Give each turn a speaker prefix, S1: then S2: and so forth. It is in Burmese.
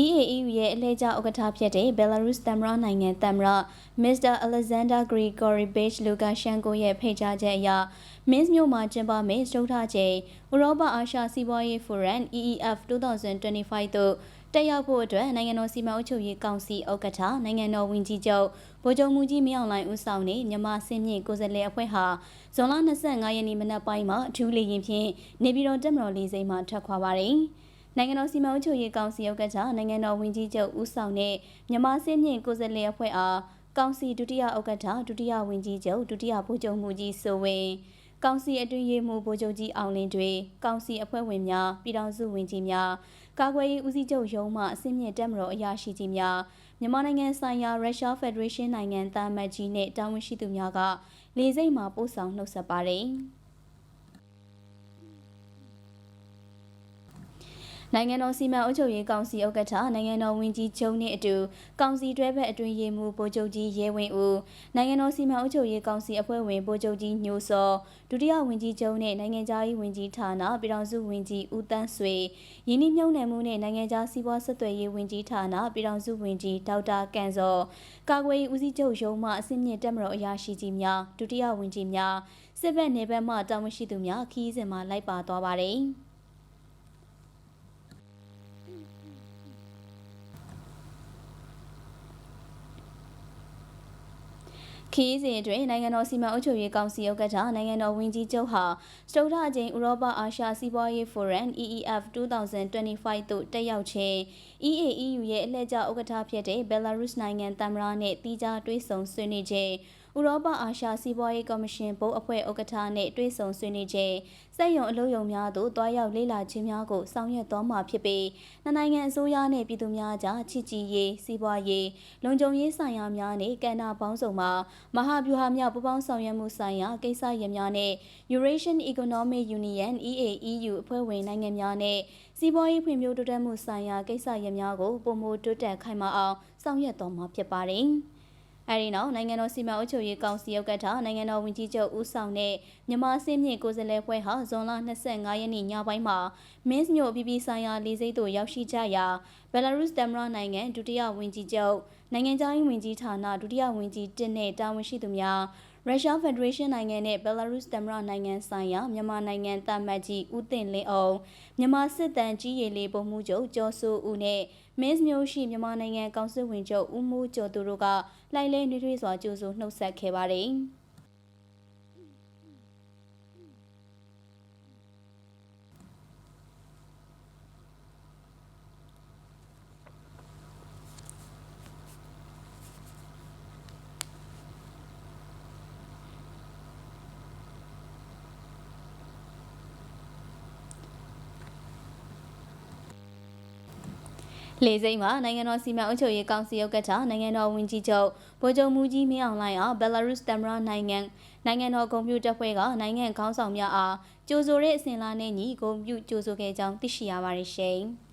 S1: EAEU ရဲ့အလှည့်ကျဥက္ကဋ္ဌဖြစ်တဲ့ Belarus သမ္မတနိုင်ငံသမ္မတ Mr. Alexander Grigorievich Lukashenko ရဲ့ဖိတ်ကြားချက်အရ Minsk မြို့မှာကျင်းပမယ့်စတုထချိန်ဥရောပအာရှစီးပွားရေးဖိုရမ် EEF 2025သို့တက်ရောက်ဖို့အတွက်နိုင်ငံတော်စီမံအုပ်ချုပ်ရေးကောင်စီဥက္ကဋ္ဌနိုင်ငံတော်ဝန်ကြီးချုပ်ဗိုလ်ချုပ်မူကြီးမင်းအောင်လှိုင်ဦးဆောင်တဲ့မြန်မာစင်မြင့်ကိုယ်စားလှယ်အဖွဲ့ဟာဇွန်လ25ရက်နေ့မနက်ပိုင်းမှာအထူးလေရင်ဖြင့်နေပြည်တော်တက်မတော်လေးစိမ်းမှာထွက်ခွာပါတယ်။ နိုင်ငံတော်စီမံအုပ်ချုပ်ရေးကောင်စီဥက္ကဋ္ဌနိုင်ငံတော်ဝန်ကြီးချုပ်ဦးဆောင်တဲ့မြန်မာစစ်မြင့်ကိုယ်စားလှယ်အဖွဲ့အားကောင်စီဒုတိယဥက္ကဋ္ဌဒုတိယဝန်ကြီးချုပ်ဒုတိယဗိုလ်ချုပ်မှုကြီးဆိုဝင်းကောင်စီအတွင်းရေးမှူးဗိုလ်ချုပ်ကြီးအောင်လင်းတွေကောင်စီအဖွဲ့ဝင်များပြည်ထောင်စုဝန်ကြီးများကာကွယ်ရေးဦးစီးချုပ်ရုံးမှအစည်းအမြင့်တက်မတော်အရာရှိကြီးများမြန်မာနိုင်ငံဆိုင်ရာရုရှားဖက်ဒရေးရှင်းနိုင်ငံသားမတ်ကြီးနဲ့တာဝန်ရှိသူများကလေစိတ်မှပို့ဆောင်နှုတ်ဆက်ပါတယ်။ နိုင်ငံတော်စီမံအုပ်ချုပ်ရေးကောင်စီဥက္ကဋ္ဌနိုင်ငံတော်ဝန်ကြီးချုပ်နှင့်အတူကောင်စီတွဲဘက်အတွင်းရေးမှူးဗိုလ်ချုပ်ကြီးရဲဝင်းဦးနိုင်ငံတော်စီမံအုပ်ချုပ်ရေးကောင်စီအဖွဲ့ဝင်ဗိုလ်ချုပ်ကြီးညိုစောဒုတိယဝန်ကြီးချုပ်နှင့်နိုင်ငံသားရေးဝန်ကြီးဌာနပြည်ထောင်စုဝန်ကြီးဦးတန်းဆွေရင်းနှီးမြှုပ်နှံမှုနှင့်နိုင်ငံသားစီးပွားဆက်သွယ်ရေးဝန်ကြီးဌာနပြည်ထောင်စုဝန်ကြီးဒေါက်တာကန်စောကာကွယ်ရေးဦးစီးချုပ်ရုံးမှအစည်းအမြင့်တက်မတော်အရာရှိကြီးများဒုတိယဝန်ကြီးများစစ်ဘက်နယ်ဘက်မှတာဝန်ရှိသူများခီးစဉ်မှာလိုက်ပါသွားပါတယ်။ ခီးစဉ်အတွင်းနိုင်ငံတော်စီမံအုပ်ချုပ်ရေးကောင်စီဥက္ကဋ္ဌနိုင်ငံတော်ဝန်ကြီးချုပ်ဟာစတုထအကြိမ်ဥရောပအာရှစီးပွားရေးဖိုရမ် EEF 2025သို့တက်ရောက်ခြင်း EAEU ရဲ့အလှည့်ကျဥက္ကဋ္ဌဖြစ်တဲ့ Belarus နိုင်ငံသမ္မတနဲ့တီးခြားတွဲဆုံဆွေးနွေးခြင်း ဥရောပအာရှစီးပွားရေးကော်မရှင်ဘုတ်အဖွဲ့ဥက္ကဋ္ဌနဲ့တွဲဆုံဆွေးနွေးခြင်းစက်ရုံအလုပ်ရုံများသို့တွားရောက်လေ့လာခြင်းများကိုဆောင်ရွက်သွားမှာဖြစ်ပြီးနှစ်နိုင်ငံအစိုးရနဲ့ပြည်သူများကြားချစ်ကြည်ရေးစီးပွားရေးလုံခြုံရေးဆိုင်ရာများနဲ့ကဏ္ဍပေါင်းစုံမှာမဟာဗျူဟာမြောက်ပူးပေါင်းဆောင်ရွက်မှုဆိုင်ရာကိစ္စရပ်များနဲ့ Eurasian Economic Union EAEU အဖွဲ့ဝင်နိုင်ငံများနဲ့စီးပွားရေးဖွံ့ဖြိုးတိုးတက်မှုဆိုင်ရာကိစ္စရပ်များကိုပုံမတိုးတက်ခိုင်မာအောင်ဆောင်ရွက်သွားမှာဖြစ်ပါတယ်။ အဲဒီနောက်နိုင်ငံတော်စီမံအုပ်ချုပ်ရေးကောင်စီဥက္ကဋ္ဌနိုင်ငံတော်ဝန်ကြီးချုပ်ဦးဆောင်တဲ့မြန်မာအစည်းအမြင့်ကိုယ်စားလှယ်ဖွဲ့ဟာဇွန်လ25ရက်နေ့ညပိုင်းမှာမင်းစ်မြို့ပြည်ပြည်ဆိုင်ရာလေဆိပ်သို့ရောက်ရှိကြရာဘယ်လာရုစ်သမ္မတနိုင်ငံဒုတိယဝန်ကြီးချုပ်နိုင်ငံခြားရေးဝန်ကြီးဌာနဒုတိယဝန်ကြီးတစ်နဲ့တာဝန်ရှိသူများ ရုရှားဖက်ဒရေးရှင်းနိုင်ငံနဲ့ဘယ်လာရုစ်သမ္မတနိုင်ငံဆိုင်ရာမြန်မာနိုင်ငံတာမတ်ကြီးဦးတင်လင်းအောင်မြန်မာစစ်တမ်းကြီးရည်လေးပုံမှုချုပ်ကျော်စိုးဦးနဲ့မင်းမျိုးရှိမြန်မာနိုင်ငံကောင်စစ်ဝင်ချုပ်ဦးမိုးကျော်သူတို့ကလိုက်လဲနှွေးထွေးစွာကြိုးဆိုနှုတ်ဆက်ခဲ့ပါတယ်။ လေစိမ့်မှာနိုင်ငံတော်စီမံအုပ်ချုပ်ရေးကောင်စီဥက္ကဋ္ဌနိုင်ငံတော်ဝန်ကြီးချုပ်ဗိုလ်ချုပ်မူကြီးမင်းအောင်လှိုင်အားဘယ်လာရုစ်သမ္မတနိုင်ငံနိုင်ငံတော်ကွန်ပျူတာဖွဲ့ကနိုင်ငံခေါင်းဆောင်များအားကြိုဆိုတဲ့အစဉ်လာနဲ့ညီကွန်ပျူကြိုဆိုခဲ့ကြောင်းသိရှိရပါတယ်ရှင်။